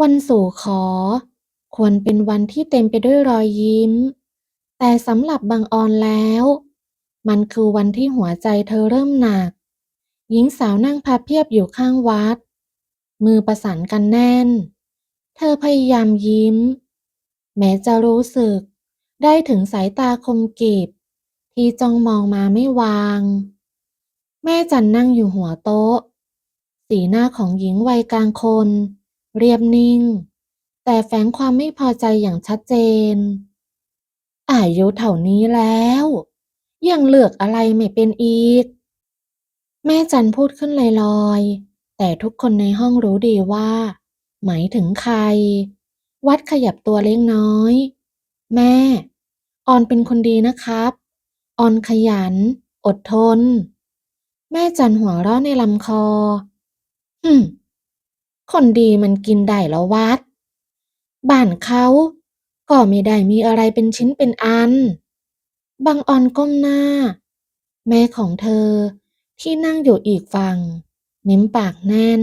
วันสู่ขอ ควรเป็นวันที่เต็มไปด้วยรอยยิ้ม แต่สำหรับบางออนแล้ว มันคือวันที่หัวใจเธอเริ่มหนัก หญิงสาวนั่งพับเพียบอยู่ข้างวัด มือประสานกันแน่น เธอพยายามยิ้ม แม้จะรู้สึก ได้ถึงสายตาคมกริบที่จ้องมองมาไม่วาง แม่จันนั่งอยู่หัวโต๊ะ สีหน้าของหญิงวัยกลางคน เรียบนิ่ง แต่แฝงความไม่พอใจอย่างชัดเจน อายุเท่านี้แล้ว ยังเลือกอะไรไม่เป็นอีก แม่จันพูดขึ้นลอยๆ แต่ทุกคนในห้องรู้ดีว่า หมายถึงใคร วัดขยับตัวเล็กน้อย แม่ ออนเป็นคนดีนะครับ ออนขยัน อดทน แม่จันหัวเราะในลำคอฮึม คนดีมันกินได้แล้ววัด บ้านเขาก็ไม่ได้มีอะไรเป็นชิ้นเป็นอัน บางออนก้มหน้า แม่ของเธอที่นั่งอยู่อีกฝั่งนิ้มปากแน่น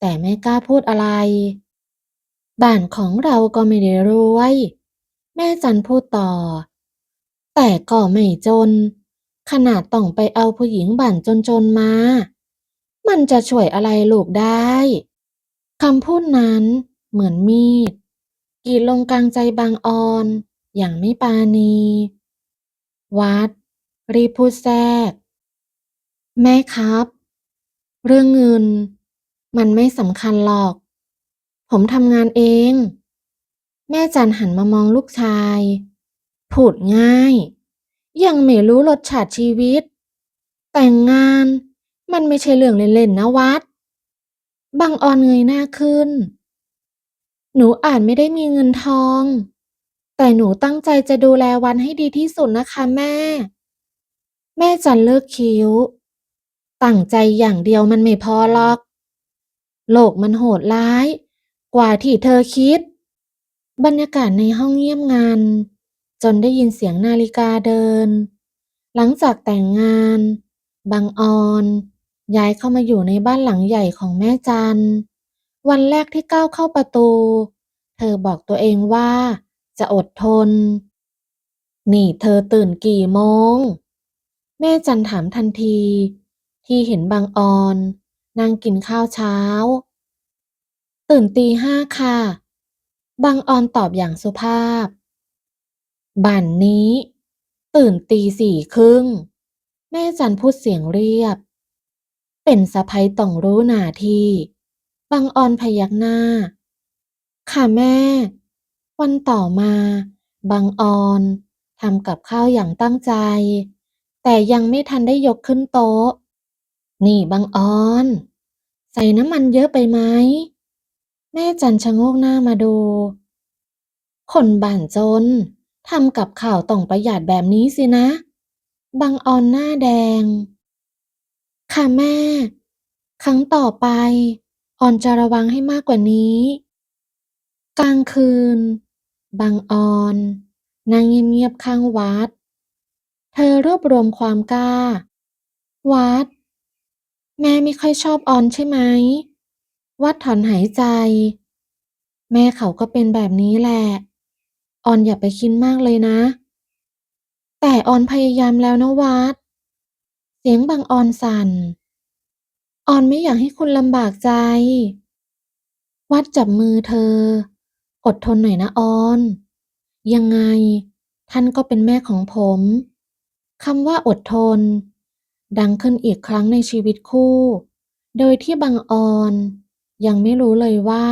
แต่ไม่กล้าพูดอะไร บ้านของเราก็ไม่ได้รวย แม่จันพูดต่อ แต่ก็ไม่จน ขนาดต้องไปเอาผู้หญิงบ้านจนๆมา มันจะช่วยอะไรลูกได้ คำพูดนั้นเหมือนมีดกรีดลงกลางใจบางออนอย่างไม่ปราณี วัด รีพูดแทรก แม่ครับ เรื่องเงิน มันไม่สำคัญหรอก ผมทำงานเอง แม่จันหันมามองลูกชาย พูดง่าย ยังไม่รู้รสชาติชีวิต แต่งงานมันไม่ใช่เรื่องเล่นๆนะวัด บางออนเงยหน้าขึ้น หนูอาจไม่ได้มีเงินทอง แต่หนูตั้งใจจะดูแลวันให้ดีที่สุดนะคะแม่ แม่จันเลิกคิ้ว ตั้งใจอย่างเดียวมันไม่พอหรอก โลกมันโหดร้าย กว่าที่เธอคิด บรรยากาศในห้องเงียบงัน จนได้ยินเสียงนาฬิกาเดิน หลังจากแต่งงาน บางออน ย้ายเข้ามาอยู่ในบ้านหลังใหญ่ของแม่จัน วันแรกที่ก้าวเข้าประตู เธอบอกตัวเองว่า จะอดทน นี่เธอตื่นกี่โมง แม่จันถามทันที ที่เห็นบางออนนั่งกินข้าวเช้า ตื่นตีห้าค่ะ บางออนตอบอย่างสุภาพ บั่นนี้ ตื่นตีสี่ครึ่ง แม่จันพูดเสียงเรียบ เป็นสะใภ้ต้องรู้หน้าที่บางออนพยักหน้า ค่ะแม่ วันต่อมาบางออนทำกับข้าวอย่างตั้งใจ แต่ยังไม่ทันได้ยกขึ้นโต๊ะ นี่บางออน ใส่น้ำมันเยอะไปไหม แม่จันชะโงกหน้ามาดู คนบ้านจนทำกับข้าวต้องประหยัดแบบนี้สินะบางออนหน้าแดง ค่ะแม่ ครั้งต่อไป ออนจะระวังให้มากกว่านี้ กลางคืน บางออนนั่งเงียบๆข้างวัด เธอรวบรวมความกล้า วัด แม่ไม่ค่อยชอบออนใช่ไหม วัดถอนหายใจ แม่เขาก็เป็นแบบนี้แหละ ออนอย่าไปคิดมากเลยนะ แต่ออนพยายามแล้วนะวัด เสียงบางออนสั่น ออนไม่อยากให้คุณลำบากใจ วัดจับมือเธอ อดทนหน่อยนะออน ยังไง ท่านก็เป็นแม่ของผมคำว่าอดทน ดังขึ้นอีกครั้งในชีวิตคู่ โดยที่บางออน ยังไม่รู้เลยว่า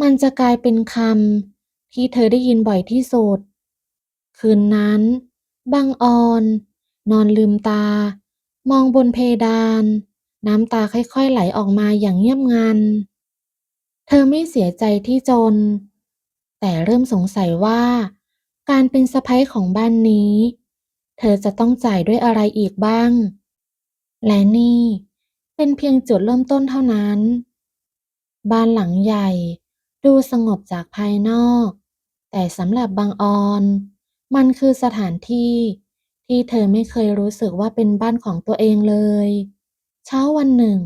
มันจะกลายเป็นคำที่เธอได้ยินบ่อยที่สุด คืนนั้นบางออน นอนลืมตา มองบนเพดาน น้ำตาค่อยๆไหลออกมาอย่างเงียบงัน เธอไม่เสียใจที่จน แต่เริ่มสงสัยว่า การเป็นสะใภ้ของบ้านนี้ เธอจะต้องจ่ายด้วยอะไรอีกบ้าง และนี่เป็นเพียงจุดเริ่มต้นเท่านั้น บ้านหลังใหญ่ดูสงบจากภายนอก แต่สำหรับบางออน มันคือสถานที่ ที่เธอไม่เคยรู้สึกว่าเป็นบ้านของตัวเองเลย เช้าวันหนึ่ง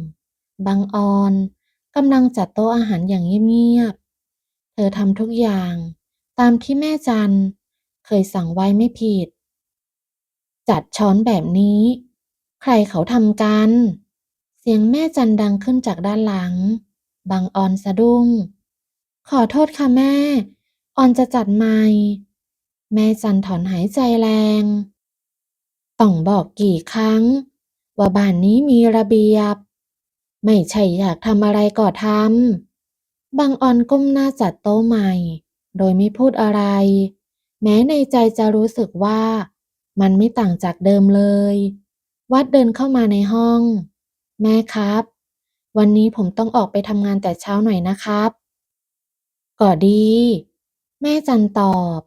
บางออนกำลังจัดโต๊ะอาหารอย่างเงียบๆ เธอทำทุกอย่าง ตามที่แม่จันเคยสั่งไว้ไม่ผิด จัดช้อนแบบนี้ ใครเขาทำกัน เสียงแม่จันดังขึ้นจากด้านหลัง บางออนสะดุ้ง ขอโทษค่ะแม่ ออนจะจัดใหม่ แม่จันถอนหายใจแรง ต้องบอกกี่ครั้ง ว่าบ้านนี้มีระเบียบ ไม่ใช่อยากทำอะไรก็ทำบางออนก้มหน้าจัดโต๊ะใหม่ โดยไม่พูดอะไร แม้ในใจจะรู้สึกว่า มันไม่ต่างจากเดิมเลย วัดเดินเข้ามาในห้อง แม่ครับ วันนี้ผมต้องออกไปทำงานแต่เช้าหน่อยนะครับ ก็ดี แม่จันตอบ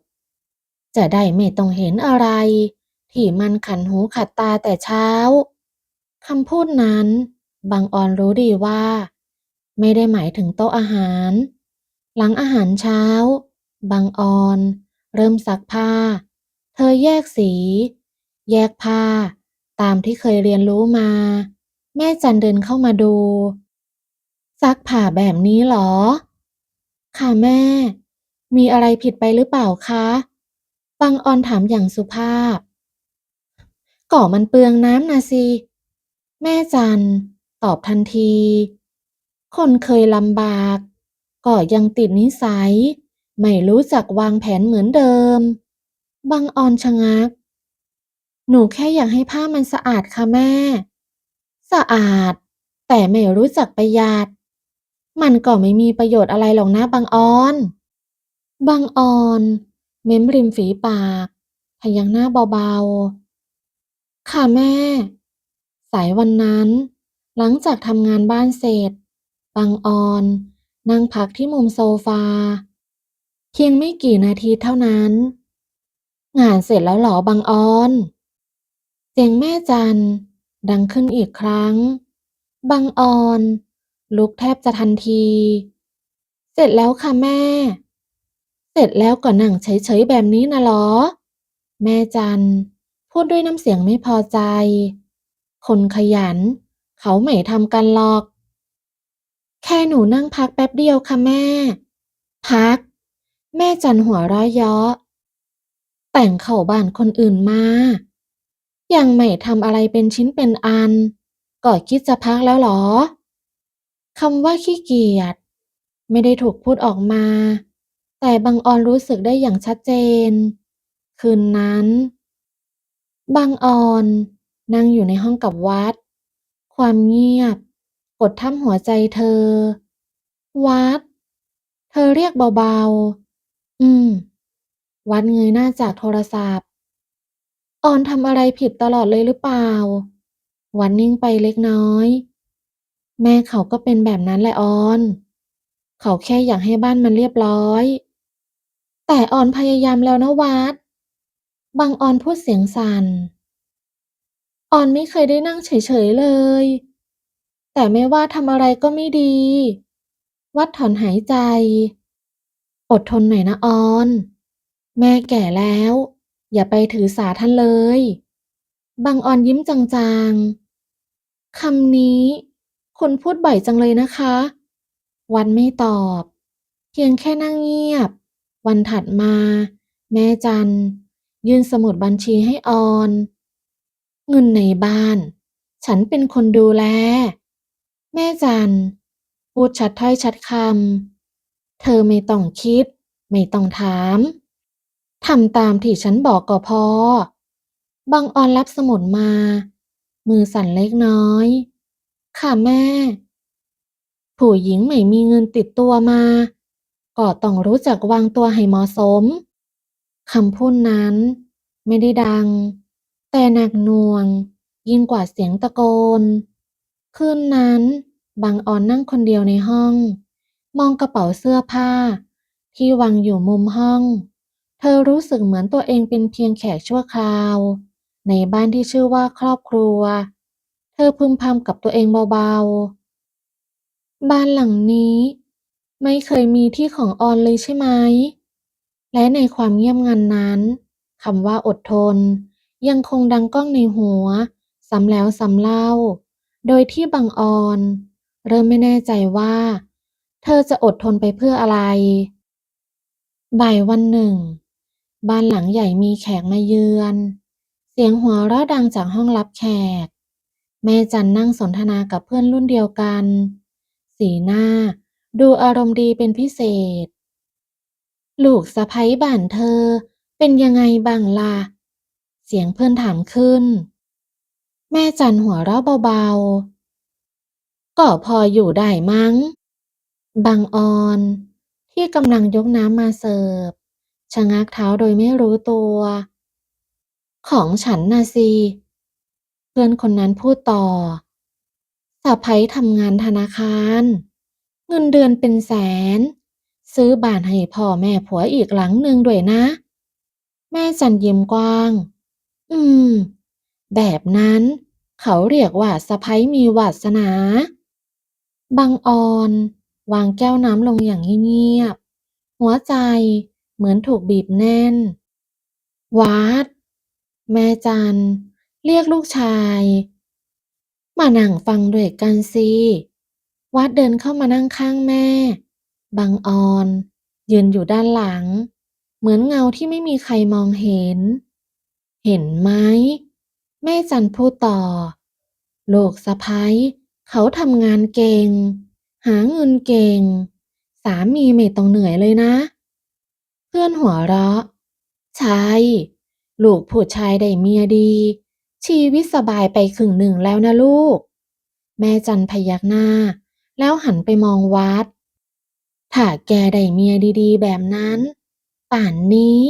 จะได้ไม่ต้องเห็นอะไร ที่มันขันหูขัดตาแต่เช้าคำพูดนั้นบางออนรู้ดีว่า ไม่ได้หมายถึงโต๊ะอาหาร หลังอาหารเช้า บางออน เริ่มซักผ้า เธอแยกสี แยกผ้า ตามที่เคยเรียนรู้มา แม่จันเดินเข้ามาดู ซักผ้าแบบนี้หรอ ค่ะแม่ มีอะไรผิดไปหรือเปล่าคะ บางออนถามอย่างสุภาพ ก็มันเปลืองน้ำนะสิ แม่จันตอบทันที คนเคยลำบาก ก็ยังติดนิสัย ไม่รู้จักวางแผนเหมือนเดิมบางออนชะงัก หนูแค่อยากให้ผ้ามันสะอาดค่ะแม่ สะอาด แต่ไม่รู้จักประหยัด มันก็ไม่มีประโยชน์อะไรหรอกนะบางออนบางออน เม้มริมฝีปากพยักหน้าเบาๆ ค่ะแม่ สายวันนั้น หลังจากทำงานบ้านเสร็จบางออน นั่งพักที่มุมโซฟา เพียงไม่กี่นาทีเท่านั้น งานเสร็จแล้วหรอบางออน เสียงแม่จันดังขึ้นอีกครั้งบางออน ลุกแทบจะทันที เสร็จแล้วค่ะแม่ เสร็จแล้วก็นั่งเฉยๆแบบนี้นะหรอ แม่จัน พูดด้วยน้ำเสียงไม่พอใจ คนขยัน เขาไม่ทำกันหรอก แค่หนูนั่งพักแป๊บเดียวค่ะแม่ พัก แม่จันหัวราะเยาะแต่งเข้าบ้านคนอื่นมา ยังไม่ทำอะไรเป็นชิ้นเป็นอัน ก็คิดจะพักแล้วเหรอคำว่าขี้เกียจไม่ได้ถูกพูดออกมา แต่บางออนรู้สึกได้อย่างชัดเจน คืนนั้น บางออน นั่งอยู่ในห้องกับวัด ความเงียบ กดทับหัวใจเธอ วัด เธอเรียกเบาๆ อืม วัดเงยหน้าจากโทรศัพท์ ออนทำอะไรผิดตลอดเลยหรือเปล่า วันนิ่งไปเล็กน้อย แม่เขาก็เป็นแบบนั้นแหละออน เขาแค่อยากให้บ้านมันเรียบร้อย แต่ออนพยายามแล้วนะวัด บางออนพูดเสียงสั่น ออนไม่เคยได้นั่งเฉยๆเลย แต่ไม่ว่าทำอะไรก็ไม่ดี วัดถอนหายใจ อดทนหน่อยนะออน แม่แก่แล้ว อย่าไปถือสาท่านเลย บางออนยิ้มจางๆ คำนี้คุณพูดบ่อยจังเลยนะคะ วันไม่ตอบ เพียงแค่นั่งเงียบ วันถัดมา แม่จัน ยื่นสมุดบัญชีให้ออน เงินในบ้าน ฉันเป็นคนดูแล แม่จันพูดชัดถ้อยชัดคำเธอไม่ต้องคิด ไม่ต้องถามทำตามที่ฉันบอกก็พอบางออนรับสมุดมา มือสั่นเล็กน้อย ค่ะแม่ ผู้หญิงไม่มีเงินติดตัวมา ก็ต้องรู้จักวางตัวให้เหมาะสม คำพูดนั้นไม่ได้ดัง แต่หนักหน่วงยิ่งกว่าเสียงตะโกน คืนนั้นบางออนนั่งคนเดียวในห้อง มองกระเป๋าเสื้อผ้า ที่วางอยู่มุมห้อง เธอรู้สึกเหมือนตัวเองเป็นเพียงแขกชั่วคราว ในบ้านที่ชื่อว่าครอบครัว เธอพึมพำกับตัวเองเบาๆ บ้านหลังนี้ ไม่เคยมีที่ของออนเลยใช่ไหม และในความเงียบงันนั้นคำว่าอดทน ยังคงดังก้องในหัวซ้ำแล้วซ้ำเล่า โดยที่บางออน เริ่มไม่แน่ใจว่า เธอจะอดทนไปเพื่ออะไร บ่ายวันหนึ่ง บ้านหลังใหญ่มีแขกมาเยือน เสียงหัวเราะดังจากห้องรับแขก แม่จันนั่งสนทนากับเพื่อนรุ่นเดียวกัน สีหน้าดูอารมณ์ดีเป็นพิเศษ ลูกสะใภ้บ้านเธอ เป็นยังไงบ้างล่ะ เสียงเพื่อนถามขึ้น แม่จันหัวเราะเบาๆ ก็พออยู่ได้มั้ง บางออน ที่กำลังยกน้ำมาเสิร์ฟชะงักเท้าโดยไม่รู้ตัว ของฉันนะสิเพื่อนคนนั้นพูดต่อสะใภ้ทำงานธนาคาร เงินเดือนเป็นแสน ซื้อบ้านให้พ่อแม่ผัวอีกหลังหนึ่งด้วยนะ แม่จันยิ้มกว้าง อืม แบบนั้น เขาเรียกว่าสะใภ้มีวาสนา บางออน วางแก้วน้ำลงอย่างเงียบ หัวใจเหมือนถูกบีบแน่น วัด แม่จัน เรียกลูกชาย มานั่งฟังด้วยกันสิ วัดเดินเข้ามานั่งข้างแม่ บางออน ยืนอยู่ด้านหลัง เหมือนเงาที่ไม่มีใครมองเห็น เห็นไหมแม่จันพูดต่อลูกสะใภ้เขาทำงานเก่ง หาเงินเก่ง สามีไม่ต้องเหนื่อยเลยนะ เพื่อนหัวเราะ ใช่ ลูกผู้ชายได้เมียดี ชีวิตสบายไปครึ่งหนึ่งแล้วนะลูก แม่จันพยักหน้า แล้วหันไปมองวัด ถ้าแกได้เมียดีๆ แบบนั้น ป่านนี้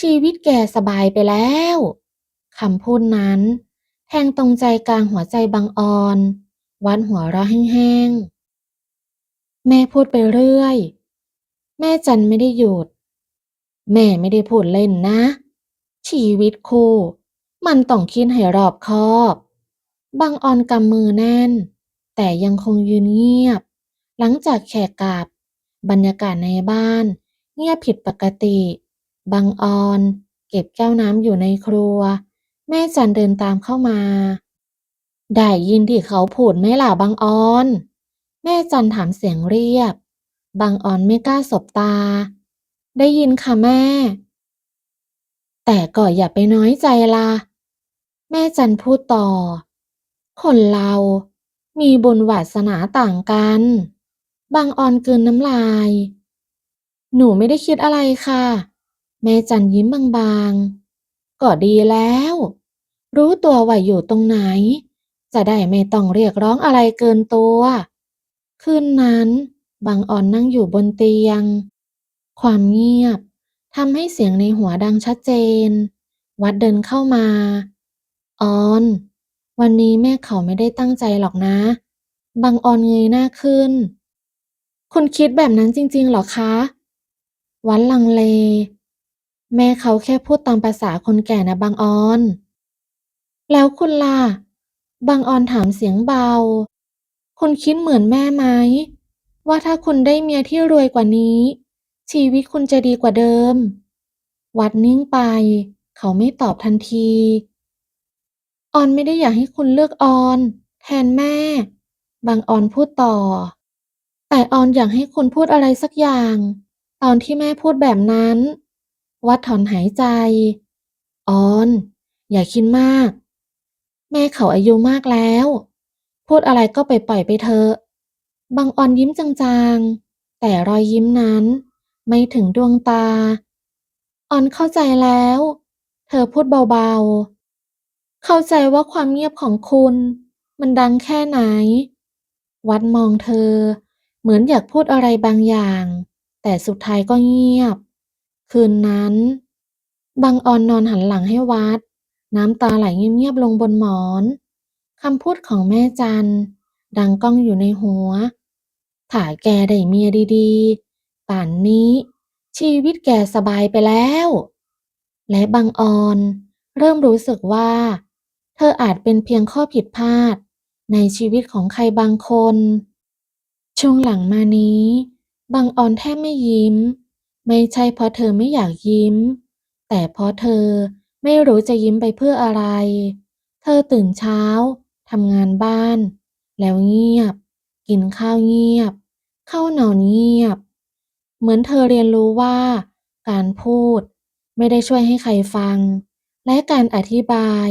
ชีวิตแกสบายไปแล้วคำพูดนั้น แทงตรงใจกลางหัวใจบางออน วัดหัวเราะแห้งๆ แม่พูดไปเรื่อย แม่จันไม่ได้หยุด แม่ไม่ได้พูดเล่นนะ ชีวิตคู่ มันต้องคิดให้รอบคอบบางออนกำมือแน่น แต่ยังคงยืนเงียบ หลังจากแขกกลับ บรรยากาศในบ้าน เงียบผิดปกติบางออน เก็บแก้วน้ำอยู่ในครัว แม่จันเดินตามเข้ามา ได้ยินที่เขาพูดไหมล่ะบางออน แม่จันถามเสียงเรียบบางออนไม่กล้าสบตา ได้ยินค่ะแม่ แต่ก็อย่าไปน้อยใจล่ะ แม่จันพูดต่อ คนเรามีบุญวาสนาต่างกัน บางออนเกลืนน้ำลาย หนูไม่ได้คิดอะไรค่ะ แม่จันยิ้มบางๆ ก็ดีแล้ว รู้ตัวว่าอยู่ตรงไหน จะได้ไม่ต้องเรียกร้องอะไรเกินตัว คืนนั้น บางออนนั่งอยู่บนเตียง ความเงียบทำให้เสียงในหัวดังชัดเจน วัดเดินเข้ามา ออน วันนี้แม่เขาไม่ได้ตั้งใจหรอกนะ บางออนเงยหน้าขึ้น คุณคิดแบบนั้นจริงๆเหรอคะ วัดลังเล แม่เขาแค่พูดตามภาษาคนแก่นะบางออน แล้วคุณล่ะ บางออนถามเสียงเบา คุณคิดเหมือนแม่ไหม ว่าถ้าคุณได้เมียที่รวยกว่านี้ ชีวิตคุณจะดีกว่าเดิม วัดนิ่งไป เขาไม่ตอบทันที ออนไม่ได้อยากให้คุณเลือกออน แทนแม่ บางออนพูดต่อ แต่ออนอยากให้คุณพูดอะไรสักอย่าง ตอนที่แม่พูดแบบนั้น วัดถอนหายใจ ออน อย่าคิดมาก แม่เขาอายุมากแล้ว พูดอะไรก็ไปปล่อยไปเถอะบางออนยิ้มจางๆ แต่รอยยิ้มนั้น ไม่ถึงดวงตา ออนเข้าใจแล้ว เธอพูดเบาๆ เข้าใจว่าความเงียบของคุณ มันดังแค่ไหน วัดมองเธอ เหมือนอยากพูดอะไรบางอย่าง แต่สุดท้ายก็เงียบ คืนนั้นบางออนนอนหันหลังให้วัด น้ำตาไหลเงียบๆลงบนหมอนคำพูดของแม่จันดังก้องอยู่ในหัว ถ้าแกได้เมียดีๆ ป่านนี้ ชีวิตแกสบายไปแล้ว และบางออนเริ่มรู้สึกว่า เธออาจเป็นเพียงข้อผิดพลาด ในชีวิตของใครบางคน ช่วงหลังมานี้บางออนแทบไม่ยิ้ม ไม่ใช่เพราะเธอไม่อยากยิ้ม แต่เพราะเธอไม่รู้จะยิ้มไปเพื่ออะไร เธอตื่นเช้าทำงานบ้าน แล้วเงียบ กินข้าวเงียบ เข้านอนเงียบ เหมือนเธอเรียนรู้ว่า การพูดไม่ได้ช่วยให้ใครฟัง และการอธิบาย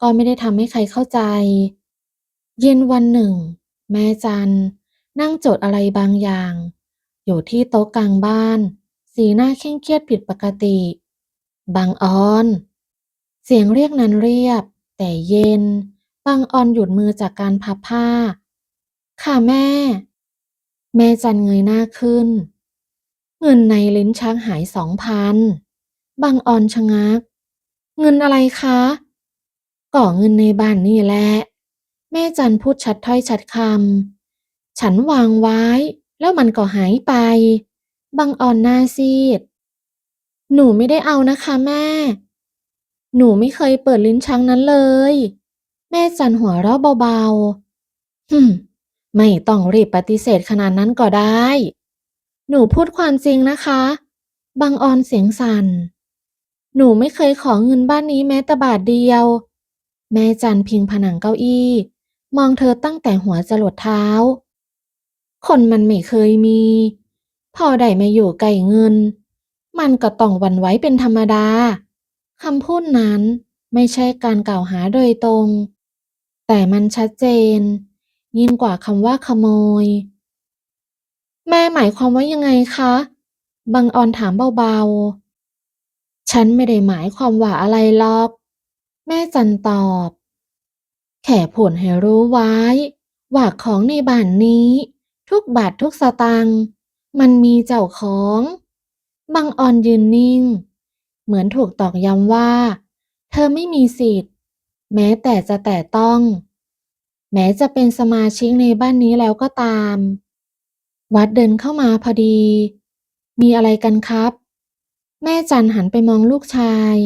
ก็ไม่ได้ทำให้ใครเข้าใจ เย็นวันหนึ่ง แม่จัน นั่งจดอะไรบางอย่าง อยู่ที่โต๊ะกลางบ้าน สีหน้าเคร่งเครียดผิดปกติ บางออน เสียงเรียกนั้นเรียบ แต่เย็น บางออนหยุดมือจากการพับผ้า ค่ะแม่ แม่จันเงยหน้าขึ้น เงินในลิ้นชักหายสองพันบางออนชะงัก เงินอะไรคะ ก่อเงินในบ้านนี่แหละ แม่จันพูดชัดถ้อยชัดคำ ฉันวางไว้ แล้วมันก็หายไปบางออนหน้าซีด หนูไม่ได้เอานะคะแม่ หนูไม่เคยเปิดลิ้นชักนั้นเลย แม่จันหัวเราะเบาๆหึมไม่ต้องรีบปฏิเสธขนาดนั้นก็ได้ หนูพูดความจริงนะคะบางออนเสียงสั่น หนูไม่เคยขอเงินบ้านนี้แม้แต่บาทเดียว แม่จันพิงผนังเก้าอี้ มองเธอตั้งแต่หัวจรดเท้า คนมันไม่เคยมี พอได้มาอยู่ใกล้เงิน มันก็ต้องหวั่นไหวเป็นธรรมดาคำพูดนั้นไม่ใช่การกล่าวหาโดยตรง แต่มันชัดเจน ยิ่งกว่าคำว่าขโมย แม่หมายความว่ายังไงคะ บังออนถามเบาๆ ฉันไม่ได้หมายความว่าอะไรหรอก แม่จันตอบ แค่พูดให้รู้ไว้ ว่าของในบ้านนี้ ทุกบาททุกสตางค์มันมีเจ้าของบังออนยืนนิ่ง เหมือนถูกตอกย้ำว่า เธอไม่มีสิทธิ์ แม้แต่จะแตะต้อง แม้จะเป็นสมาชิกในบ้านนี้แล้วก็ตาม วัดเดินเข้ามาพอดี มีอะไรกันครับ แม่จันหันไปมองลูกชาย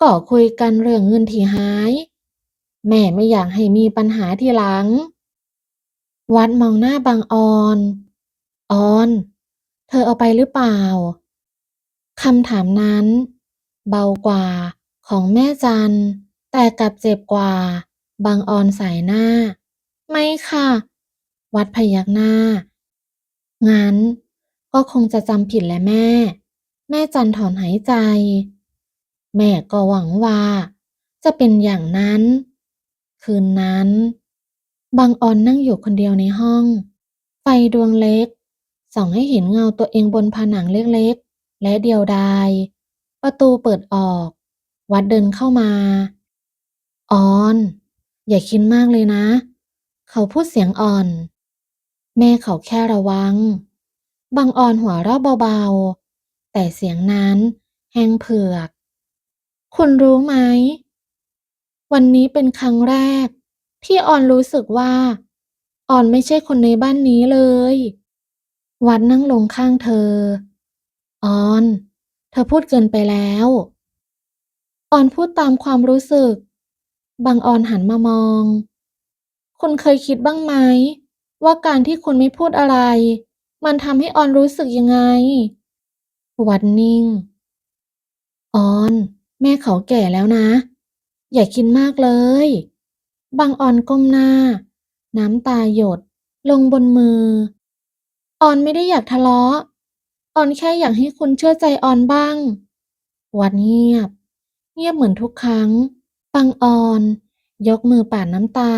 ก็คุยกันเรื่องเงินที่หาย แม่ไม่อยากให้มีปัญหาทีหลัง วัดมองหน้าบางออน ออน เธอเอาไปหรือเปล่า คำถามนั้น เบากว่าของแม่จัน แต่กลับเจ็บกว่า บางออนสายหน้า ไม่ค่ะ วัดพยักหน้า งั้น ก็คงจะจำผิดแหละแม่ แม่จันถอนหายใจ แม่ก็หวังว่า จะเป็นอย่างนั้น คืนนั้น บางออนนั่งอยู่คนเดียวในห้อง ไฟดวงเล็ก ส่องให้เห็นเงาตัวเองบนผนังเล็กๆ และเดียวดาย ประตูเปิดออก วัดเดินเข้ามา ออน อย่าคิดมากเลยนะ เขาพูดเสียงอ่อน แม่เขาแค่ระวัง บางออนหัวเราะเบาๆ แต่เสียงนั้นแห้งเผือก คุณรู้ไหม วันนี้เป็นครั้งแรก ที่ออนรู้สึกว่า ออนไม่ใช่คนในบ้านนี้เลย วัดนั่งลงข้างเธอ ออน เธอพูดเกินไปแล้ว ออนพูดตามความรู้สึก บางออนหันมามอง คุณเคยคิดบ้างไหม ว่าการที่คุณไม่พูดอะไร มันทำให้ออนรู้สึกยังไง วัดนิ่ง ออน แม่เขาแก่แล้วนะ อย่าคิดมากเลย บางออนก้มหน้า น้ำตาหยด ลงบนมือ ออนไม่ได้อยากทะเลาะ ออนแค่อยากให้คุณเชื่อใจออนบ้าง วัดเงียบ เงียบเหมือนทุกครั้ง บางออน ยกมือปาดน้ำตา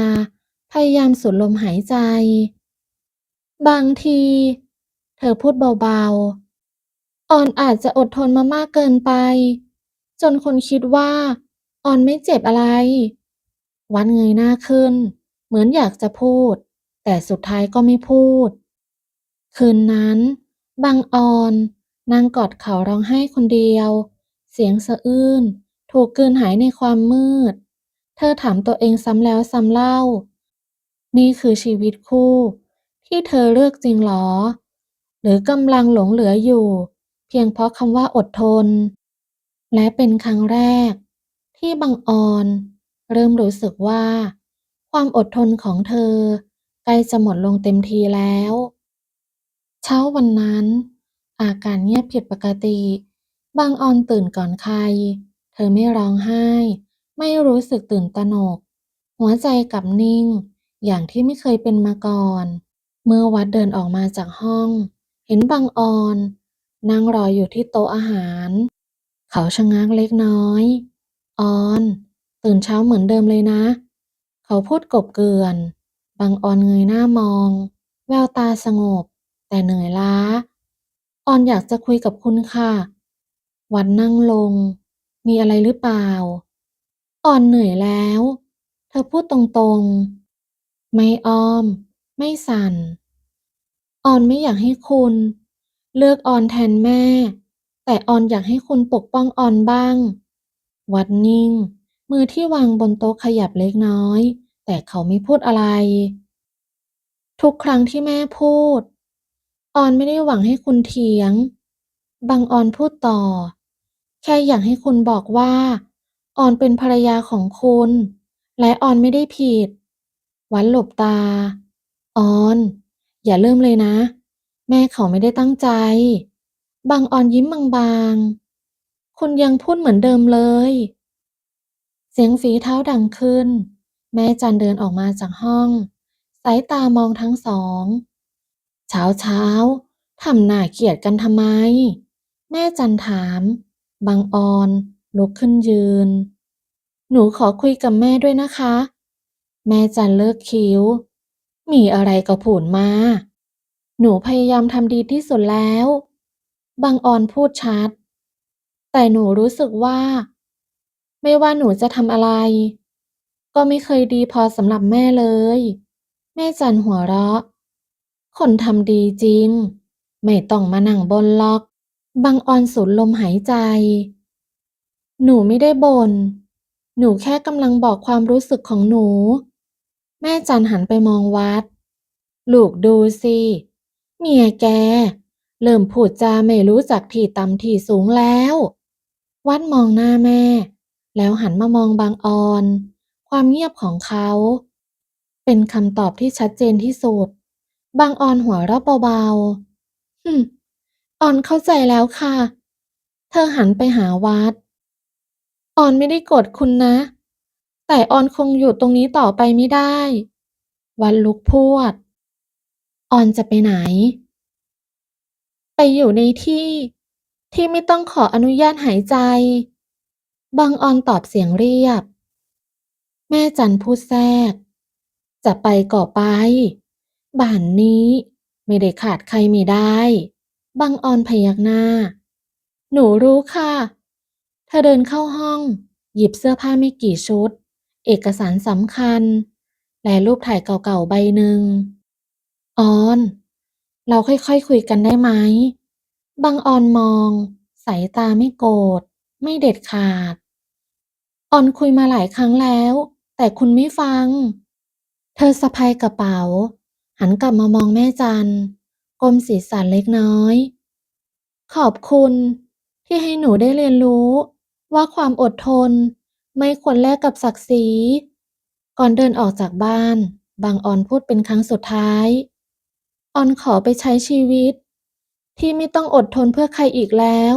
พยายามสูดลมหายใจ บางที เธอพูดเบาๆ ออนอาจจะอดทนมามากเกินไป จนคนคิดว่า ออนไม่เจ็บอะไร วัดเงยหน้าขึ้น เหมือนอยากจะพูด แต่สุดท้ายก็ไม่พูด คืนนั้นบางออนนั่งกอดเขาร้องไห้คนเดียว เสียงสะอื้นถูกกลืนหายในความมืด เธอถามตัวเองซ้ำแล้วซ้ำเล่า นี่คือชีวิตคู่ ที่เธอเลือกจริงหรอ หรือกำลังหลงเหลืออยู่ เพียงเพราะคำว่าอดทน และเป็นครั้งแรก ที่บางออน เริ่มรู้สึกว่า ความอดทนของเธอใกล้จะหมดลงเต็มทีแล้ว เช้าวันนั้น อาการเงียบผิดปกติบางออนตื่นก่อนใคร เธอไม่ร้องไห้ ไม่รู้สึกตื่นตระหนก หัวใจกลับนิ่ง อย่างที่ไม่เคยเป็นมาก่อน เมื่อวัดเดินออกมาจากห้อง เห็นบางออน นั่งรออยู่ที่โต๊ะอาหาร เขาชะงักเล็กน้อย ออน ตื่นเช้าเหมือนเดิมเลยนะ เขาพูดกบเกลื่อน บางออนเงยหน้ามอง แววตาสงบ แต่เหนื่อยล้า ออนอยากจะคุยกับคุณค่ะ วัดนั่งลง มีอะไรหรือเปล่า ออนเหนื่อยแล้ว เธอพูดตรงๆ ไม่อ้อม ไม่สั่น ออนไม่อยากให้คุณ เลือกออนแทนแม่ แต่ออนอยากให้คุณปกป้องออนบ้าง วัดนิ่ง มือที่วางบนโต๊ะขยับเล็กน้อย แต่เขาไม่พูดอะไร ทุกครั้งที่แม่พูด ออนไม่ได้หวังให้คุณเถียง บางออนพูดต่อ แค่อยากให้คุณบอกว่า ออนเป็นภรรยาของคุณ และออนไม่ได้ผิด วัดหลบตา ออน อย่าเริ่มเลยนะ แม่เขาไม่ได้ตั้งใจ บางออนยิ้มบางๆ คุณยังพูดเหมือนเดิมเลย สียงฝีเท้าดังขึ้น แม่จันเดินออกมาจากห้อง สายตามองทั้งสอง เช้าเช้าทำหน้าเกลียดกันทำไม แม่จันถาม บางออนลุกขึ้นยืน หนูขอคุยกับแม่ด้วยนะคะ แม่จันเลิกคิ้ว มีอะไรก็พูดมา หนูพยายามทำดีที่สุดแล้ว บางออนพูดชัด แต่หนูรู้สึกว่า ไม่ว่าหนูจะทำอะไร ก็ไม่เคยดีพอสำหรับแม่เลย แม่จันหัวเราะ คนทำดีจริง ไม่ต้องมานั่งบนหรอกบางออนสูดลมหายใจ หนูไม่ได้บ่นหนูแค่กำลังบอกความรู้สึกของหนู แม่จันหันไปมองวัด ลูกดูสิเมียแก เริ่มพูดจาไม่รู้จักที่ต่ำที่สูงแล้ว วัดมองหน้าแม่ แล้วหันมามองบางออน ความเงียบของเขา เป็นคำตอบที่ชัดเจนที่สุด บางออนหัวเราะเบาๆฮึออนเข้าใจแล้วค่ะ เธอหันไปหาวัด ออนไม่ได้โกรธคุณนะ แต่ออนคงอยู่ตรงนี้ต่อไปไม่ได้ วันลุกพรวดออนจะไปไหน ไปอยู่ในที่ที่ไม่ต้องขออนุญาตหายใจ บางออนตอบเสียงเรียบ แม่จันพูดแทรก จะไปก็ไป บ้านนี้ ไม่ได้ขาดใครไม่ได้ บางออนพยักหน้า หนูรู้ค่ะ เธอเดินเข้าห้อง หยิบเสื้อผ้าไม่กี่ชุด เอกสารสำคัญ และรูปถ่ายเก่าๆใบหนึ่ง ออน เราค่อยๆคคุยกันได้ไหมบางออนมอง สายตาไม่โกรธ ไม่เด็ดขาด ออนคุยมาหลายครั้งแล้ว แต่คุณไม่ฟัง เธอสะพายกระเป๋า หันกลับมามองแม่จันก้มศีรษะเล็กน้อย ขอบคุณที่ให้หนูได้เรียนรู้ว่าความอดทนไม่ควรแลกกับศักดิ์ศรี ก่อนเดินออกจากบ้าน บางออนพูดเป็นครั้งสุดท้าย ออนขอไปใช้ชีวิต ที่ไม่ต้องอดทนเพื่อใครอีกแล้ว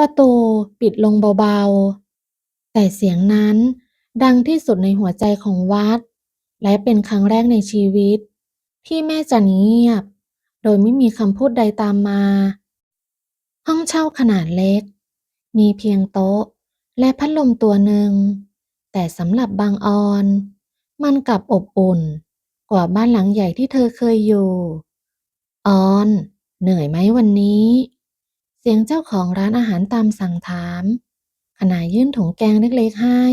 ประตูปิดลงเบาๆ แต่เสียงนั้นดังที่สุดในหัวใจของวัด และเป็นครั้งแรกในชีวิต ที่แม่จันเงียบ โดยไม่มีคำพูดใดตามมา ห้องเช่าขนาดเล็ก มีเพียงโต๊ะและพัดลมตัวหนึ่ง แต่สำหรับบางออน มันกลับอบอุ่น กว่าบ้านหลังใหญ่ที่เธอเคยอยู่ ออน เหนื่อยไหมวันนี้ เสียงเจ้าของร้านอาหารตามสั่งถาม ขณะยื่นถุงแกงเล็กๆให้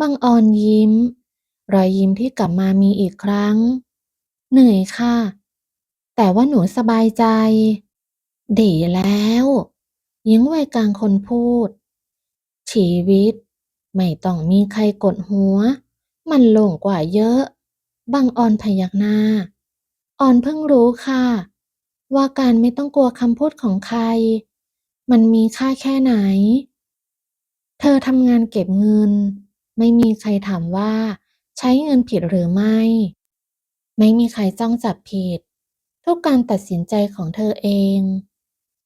บางออนยิ้ม รอยยิ้มที่กลับมามีอีกครั้ง เหนื่อยค่ะ แต่ว่าหนูสบายใจ ดีแล้วหญิงวัยกลางคนพูด ชีวิต ไม่ต้องมีใครกดหัว มันโล่งกว่าเยอะบางออนพยักหน้า ออนเพิ่งรู้ค่ะ ว่าการไม่ต้องกลัวคำพูดของใคร มันมีค่าแค่ไหน เธอทำงานเก็บเงิน ไม่มีใครถามว่าใช้เงินผิดหรือไม่ ไม่มีใครจ้องจับผิด ทุกการตัดสินใจของเธอเอง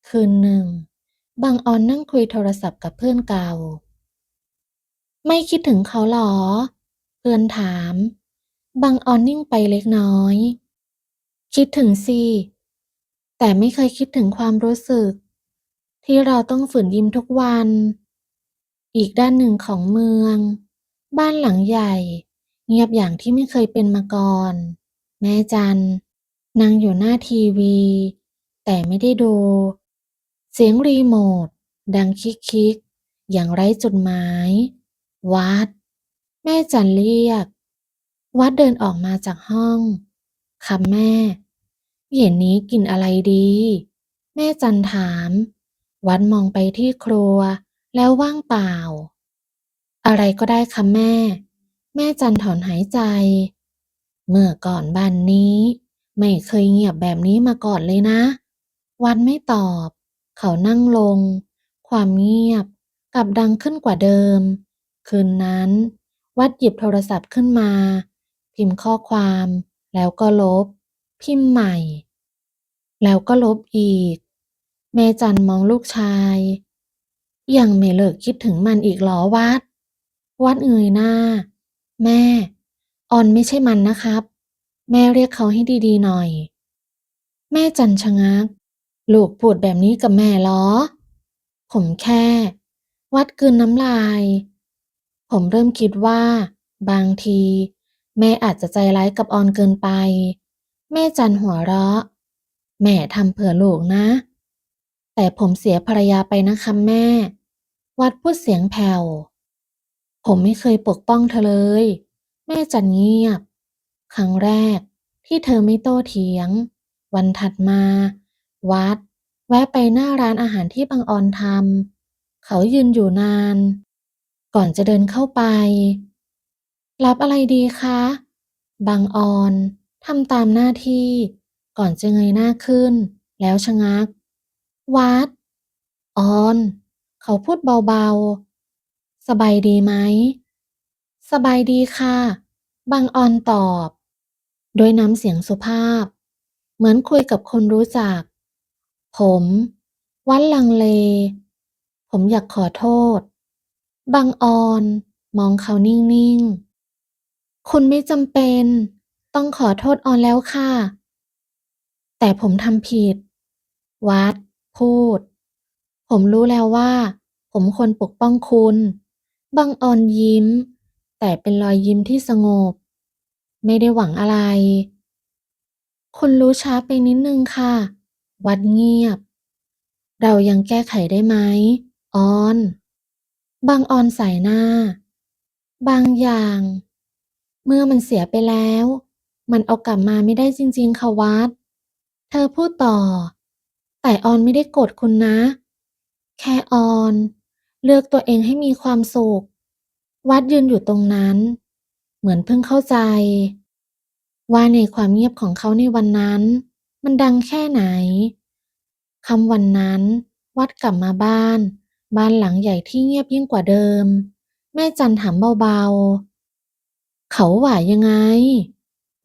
คืนหนึ่ง บางออนนั่งคุยโทรศัพท์กับเพื่อนเก่า ไม่คิดถึงเขาหรอ เพื่อนถาม บางออนนิ่งไปเล็กน้อย คิดถึงสิ แต่ไม่เคยคิดถึงความรู้สึก ที่เราต้องฝืนยิ้มทุกวัน อีกด้านหนึ่งของเมือง บ้านหลังใหญ่ เงียบอย่างที่ไม่เคยเป็นมาก่อน แม่จันนั่งอยู่หน้าทีวี แต่ไม่ได้ดู เสียงรีโมท ดังคิกๆอย่างไร้จุดหมาย วัด แม่จันเรียก วัดเดินออกมาจากห้องค่ะแม่ เย็นนี้กินอะไรดี แม่จันถาม วัดมองไปที่ครัว แล้วว่างเปล่า อะไรก็ได้ค่ะแม่ แม่จันถอนหายใจ เมื่อก่อนบ้านนี้ ไม่เคยเงียบแบบนี้มาก่อนเลยนะ วัดไม่ตอบ เขานั่งลง ความเงียบกลับดังขึ้นกว่าเดิม คืนนั้น วัดหยิบโทรศัพท์ขึ้นมา พิมพ์ข้อความแล้วก็ลบ พิมพ์ใหม่ แล้วก็ลบอีก แม่จันมองลูกชาย ยังไม่เลิกคิดถึงมันอีกหรอวัด วัดเงยหน้า แม่ ออนไม่ใช่มันนะครับ แม่เรียกเขาให้ดีๆหน่อย แม่จันชะงัก ลูกพูดแบบนี้กับแม่เหรอ ผมแค่ วัดกืนน้ำลาย ผมเริ่มคิดว่า บางที แม่อาจจะใจร้ายกับออนเกินไป แม่จันหัวเราะ แม่ทำเผื่อลูกนะ แต่ผมเสียภรรยาไปนะคะแม่ วัดพูดเสียงแผ่ว ผมไม่เคยปกป้องเธอเลย แม่จันเงียบ ครั้งแรกที่เธอไม่โต้เถียง วันถัดมา วัด แวะไปหน้าร้านอาหารที่บังออนทำเขายืนอยู่นาน ก่อนจะเดินเข้าไป รับอะไรดีคะบางออน ทำตามหน้าที่ก่อนจะเงยหน้าขึ้น แล้วชะงัก วัด ออน เขาพูดเบาๆ สบายดีไหม สบายดีค่ะ บางออนตอบ โดยน้ำเสียงสุภาพ เหมือนคุยกับคนรู้จัก ผม วัดลังเล ผมอยากขอโทษ บางออน มองเขานิ่งๆ คุณไม่จำเป็น ต้องขอโทษออนแล้วค่ะ แต่ผมทำผิด วัด พูด ผมรู้แล้วว่า ผมควรปกป้องคุณบางออนยิ้ม แต่เป็นรอยยิ้มที่สงบ ไม่ได้หวังอะไร คุณรู้ช้าไปนิดนึงค่ะ วัดเงียบ เรายังแก้ไขได้ไหม ออน บางออนสายหน้า บางอย่าง เมื่อมันเสียไปแล้ว มันเอากลับมาไม่ได้จริงๆ ค่ะวัด เธอพูดต่อ แต่ออนไม่ได้โกรธคุณนะ แค่ออน เลือกตัวเองให้มีความสุข วัดยืนอยู่ตรงนั้น เหมือนเพิ่งเข้าใจ ว่าในความเงียบของเขาในวันนั้น มันดังแค่ไหนคำวันนั้น วัดกลับมาบ้าน บ้านหลังใหญ่ที่เงียบยิ่งกว่าเดิม แม่จันถามเบาๆ เขาหว่ายังไง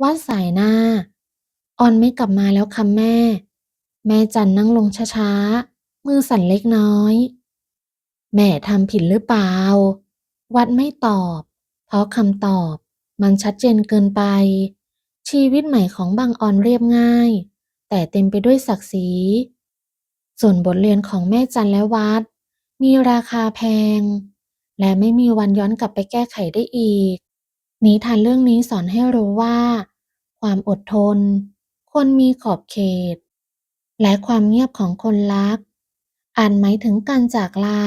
วัดสายหน้า ออนไม่กลับมาแล้วค่ะแม่ แม่จันนั่งลงช้าๆ มือสั่นเล็กน้อย แม่ทำผิดหรือเปล่า วัดไม่ตอบ เพราะคำตอบมันชัดเจนเกินไป ชีวิตใหม่ของบางออนเรียบง่าย แต่เต็มไปด้วยศักดิ์ศรี ส่วนบทเรียนของแม่จันและวัด มีราคาแพง และไม่มีวันย้อนกลับไปแก้ไขได้อีก นิทานเรื่องนี้สอนให้รู้ว่า ความอดทน คนมีขอบเขต และความเงียบของคนรักอาจหมายถึงการจากลา